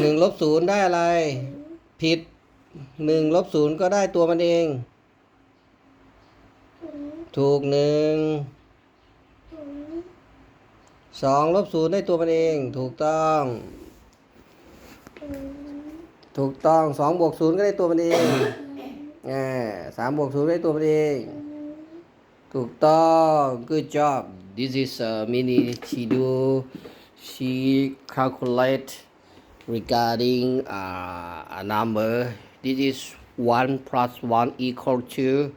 หนึ่งลบศูนย์ได้อะไร ผิดหนึ่งลบศูนย์ก็ได้ตัวมันเอง ถูกหนึ่งสองลบศูนย์ได้ตัวมันเอง ถูกต้อง ถูกต้องสองบวกศูนย์ก็ได้ตัวมันเองอ่าสามบวกศูนย์ได้ตัวมันเอง ถูกต้อง good job this is a mini she do she calculate regarding uh, a number. This is 1 plus 1 equal to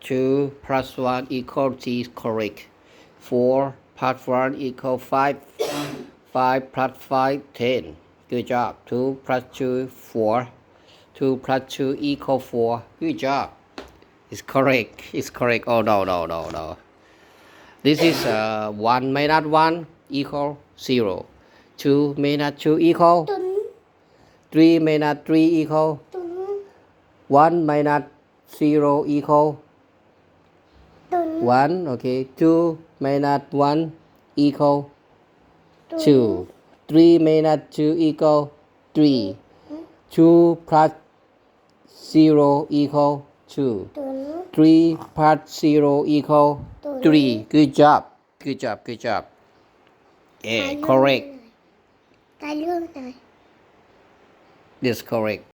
2 plus 1 equal to correct. 4 plus 1 equal 5 5 plus 5 10 good job. 2 plus 2 4 2 plus 2 equal 4 good job. It's correct. It's correct. Oh no no no no. This is uh, 1 minus 1 equal 0. 2 minus 2 equal. 3 minus 3 equal. 1 minus 0 equal. 1, okay. 2 minus 1 equal 2. 3 minus 2 equal 3. 2 plus 0 equal 2. 3 plus 0 equal 3. Good job. Good job. Good job. Yeah, correct. Kalunay. Yes, correct.